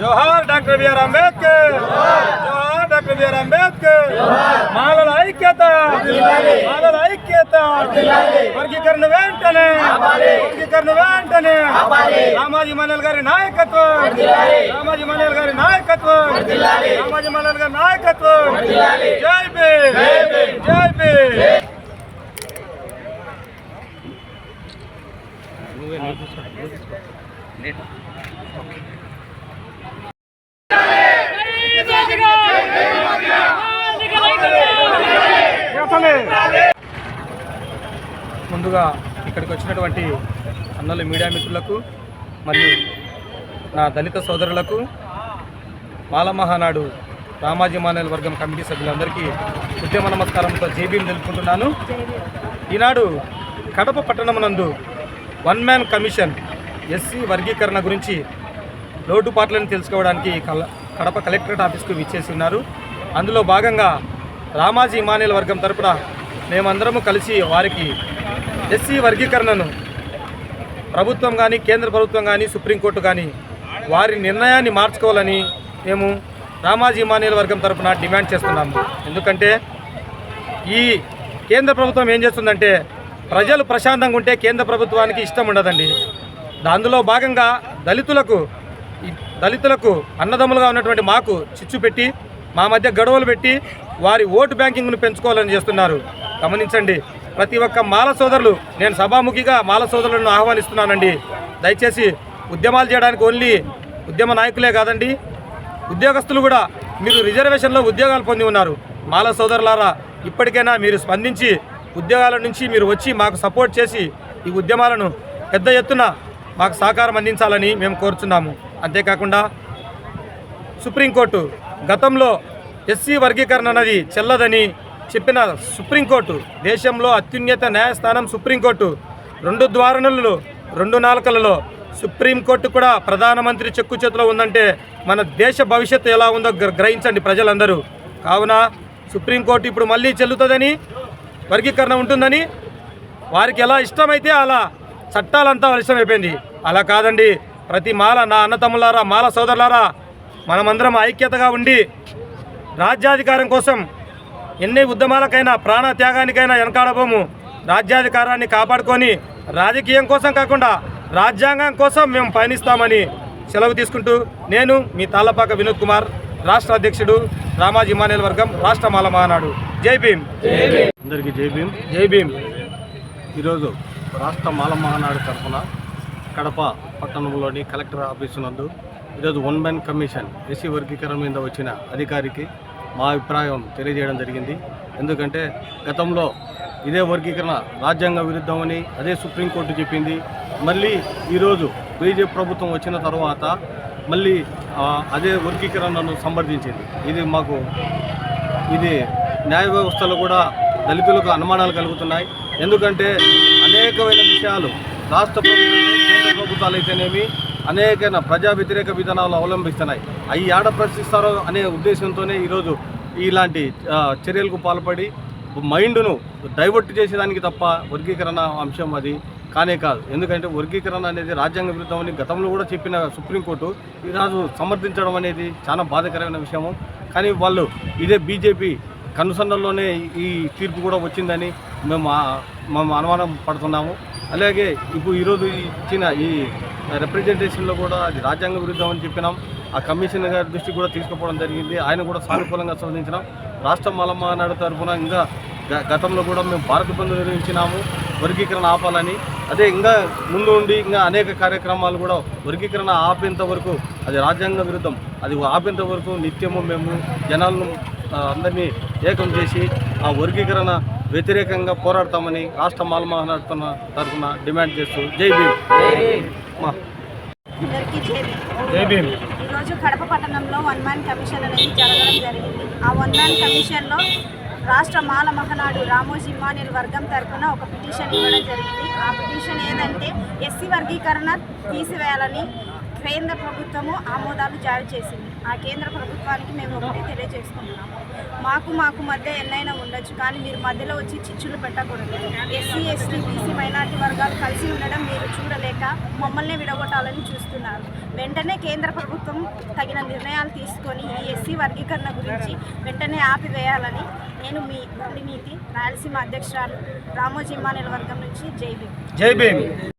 జోహార్ doctor BR Ambedkar. జోహార్ doctor BR Ambedkar. మాలల ఐక్యత. మాలల ఐక్యత. వర్గీకరణ వెంటనే. వర్గీకరణ వెంటనే. రామాజీ మల్లెల్ గారి నాయకత్వం. రామాజీ మల్లెల్ గారి నాయకత్వం. రామాజీ మల్లెల్ గారి నాయకత్వం. జై భీమ్. జై భీమ్. ముందుగా ఇక్కడికి వచ్చినటువంటి అన్నల మీడియా మిత్రులకు మరియు నా దళిత సోదరులకు మాల మహానాడు రామాజీ మానేల వర్గం కమిటీ సభ్యులందరికీ ఉద్యమ నమస్కారంతో జేబీని తెలుపుకుంటున్నాను. ఈనాడు కడప పట్టణమునందు వన్ మ్యాన్ కమిషన్ ఎస్సీ వర్గీకరణ గురించి లోటుపాట్లను తెలుసుకోవడానికి కల- కడప కలెక్టరేట్ ఆఫీస్కు విచ్చేసి ఉన్నారు. అందులో భాగంగా రామాజీ మానేల వర్గం తరపున మేమందరము కలిసి వారికి ఎస్సీ వర్గీకరణను ప్రభుత్వం కానీ కేంద్ర ప్రభుత్వం కానీ సుప్రీంకోర్టు కానీ వారి నిర్ణయాన్ని మార్చుకోవాలని మేము రామాజీ మానేల వర్గం తరపున డిమాండ్ చేస్తున్నాము. ఎందుకంటే ఈ కేంద్ర ప్రభుత్వం ఏం చేస్తుందంటే ప్రజలు ప్రశాంతంగా ఉంటే కేంద్ర ప్రభుత్వానికి ఇష్టం ఉండదండి. అందులో భాగంగా దళితులకు దళితులకు అన్నదమ్ములుగా ఉన్నటువంటి మాకు చిచ్చు పెట్టి మా మధ్య గొడవలు పెట్టి వారి ఓటు బ్యాంకింగ్ను పెంచుకోవాలని చేస్తున్నారు. గమనించండి ప్రతి ఒక్క మాల సోదరులు నేను సభాముఖిగా మాల సోదరులను ఆహ్వానిస్తున్నానండి. దయచేసి ఉద్యమాలు చేయడానికి ఓన్లీ ఉద్యమ నాయకులే కాదండి ఉద్యోగస్తులు కూడా మీరు రిజర్వేషన్లో ఉద్యోగాలు పొంది ఉన్నారు. మాల సోదరులారా ఇప్పటికైనా మీరు స్పందించి ఉద్యోగాల నుంచి మీరు వచ్చి మాకు సపోర్ట్ చేసి ఈ ఉద్యమాలను పెద్ద ఎత్తున మాకు సహకారం అందించాలని మేము కోరుచున్నాము. అంతేకాకుండా సుప్రీంకోర్టు గతంలో ఎస్సీ వర్గీకరణ అనేది చెల్లదని చెప్పిన సుప్రీంకోర్టు దేశంలో అత్యున్నత న్యాయస్థానం సుప్రీంకోర్టు రెండు ద్వారణలు రెండు నాలుకలలో సుప్రీంకోర్టు కూడా ప్రధానమంత్రి చెక్కు చేతిలో ఉందంటే మన దేశ భవిష్యత్తు ఎలా ఉందో గ్ర- గ్రహించండి ప్రజలందరూ. కావున సుప్రీంకోర్టు ఇప్పుడు మళ్ళీ చెల్లుతుందని వర్గీకరణ ఉంటుందని వారికి ఎలా ఇష్టమైతే అలా చట్టాలంతా ఇష్టమైపోయింది అలా కాదండి ప్రతి మాల నా అన్నతమ్ములారా మాల సోదరులారా మనమందరం ఐక్యతగా ఉండి రాజ్యాధికారం కోసం ఎన్ని ఉద్యమాలకైనా ప్రాణ త్యాగానికైనా వెనకాడబోము. రాజ్యాధికారాన్ని కాపాడుకొని రాజకీయం కోసం కాకుండా రాజ్యాంగం కోసం మేము పయనిస్తామని సెలవు తీసుకుంటూ నేను మీ తాళ్ళపాక వినోద్ కుమార్. రాష్ట్ర అధ్యక్షుడు రామాజీ మానేల్ వర్గం రాష్ట్ర మాల మహానాడు. జై భీమ్. అందరికీ జై భీమ్. జై భీమ్. ఈరోజు రాష్ట్ర మాల మహానాడు తరఫున కడప పట్టణంలోని కలెక్టర్ ఆఫీసు నందు ఈరోజు వన్ మ్యాన్ కమిషన్ ఎస్సీ వర్గీకరణ మీద వచ్చిన అధికారికి మా అభిప్రాయం తెలియజేయడం జరిగింది. ఎందుకంటే గతంలో ఇదే వర్గీకరణ రాజ్యాంగ విరుద్ధమని అదే సుప్రీంకోర్టు చెప్పింది. మళ్ళీ ఈరోజు బీజేపీ ప్రభుత్వం వచ్చిన తర్వాత మళ్ళీ అదే వర్గీకరణను సంప్రదించింది. ఇది మాకు ఇది న్యాయ వ్యవస్థలో కూడా దళితులకు అనుమానాలు కలుగుతున్నాయి. ఎందుకంటే అనేకమైన విషయాలు రాష్ట్ర ప్రభుత్వం కేంద్ర ప్రభుత్వాలు అయితేనేమి అనేకమైన ప్రజా వ్యతిరేక విధానాలు అవలంబిస్తున్నాయి. అవి ఆడ ప్రశ్నిస్తారో అనే ఉద్దేశంతోనే ఈరోజు ఇలాంటి చర్యలకు పాల్పడి మైండ్ను డైవర్ట్ చేసేదానికి తప్ప వర్గీకరణ అంశం అది కానే కాదు. ఎందుకంటే వర్గీకరణ అనేది రాజ్యాంగ విరుద్ధమని గతంలో కూడా చెప్పిన సుప్రీంకోర్టు ఈరోజు సమర్థించడం అనేది చాలా బాధాకరమైన విషయము. కానీ వాళ్ళు ఇదే బీజేపీ కనుసన్నల్లోనే ఈ తీర్పు కూడా వచ్చిందని మేము మేము అనుమానం పడుతున్నాము. అలాగే ఇప్పుడు ఈరోజు ఇచ్చిన ఈ రిప్రజెంటేషన్లో కూడా అది రాజ్యాంగ విరుద్ధం అని చెప్పినాం. ఆ కమిషన్ గారి దృష్టికి కూడా తీసుకుపోవడం జరిగింది. ఆయన కూడా సానుకూలంగా స్పందించినాం. రాష్ట్ర మలమానాడు తరఫున ఇంకా గతంలో కూడా మేము భారత బంధు నిర్వహించినాము వర్గీకరణ ఆపాలని. అదే ఇంకా ముందు ఉండి ఇంకా అనేక కార్యక్రమాలు కూడా వర్గీకరణ ఆపేంత వరకు అది రాజ్యాంగ విరుద్ధం. అది ఆపేంత వరకు నిత్యము మేము జనాలను అందరినీ ఏకం చేసి ఆ వర్గీకరణ వ్యతిరేకంగా పోరాడతామని రాష్ట్ర మాలమహానాడు తరఫున డిమాండ్ చేస్తూ జై భీమ్. జై భీమ్. ఈరోజు కడప పట్టణంలో వన్ మ్యాన్ కమిషన్ అనేది జరగడం జరిగింది. ఆ వన్ మ్యాన్ కమిషన్లో రాష్ట్ర మాల మహనాడు రామోజీ ఇమానియల్ వర్గం తరఫున ఒక పిటిషన్ ఇవ్వడం జరిగింది. ఆ పిటిషన్ ఏదంటే ఎస్సీ వర్గీకరణ తీసివేయాలని కేంద్ర ప్రభుత్వము ఆమోదాలు జారీ చేసింది. ఆ కేంద్ర ప్రభుత్వానికి మేము ఒకటే తెలియజేసుకుంటున్నాము. మాకు మాకు మధ్య ఎన్నైనా ఉండొచ్చు కానీ మీరు మధ్యలో వచ్చి చిచ్చులు పెట్టకూడదు. ఎస్సీ ఎస్టీ బీసీ మైనార్టీ వర్గాలు కలిసి ఉండడం మీరు చూడలేక మమ్మల్ని విడగొట్టాలని చూస్తున్నారు. వెంటనే కేంద్ర ప్రభుత్వం తగిన నిర్ణయాలు తీసుకొని ఈ ఎస్సీ వర్గీకరణ గురించి వెంటనే ఆపివేయాలని నేను మీ బండి నీతి రాయలసీమ అధ్యక్షురాలు రామోజీ మానేల వర్గం నుంచి జై భీమ్. జై భీమ్.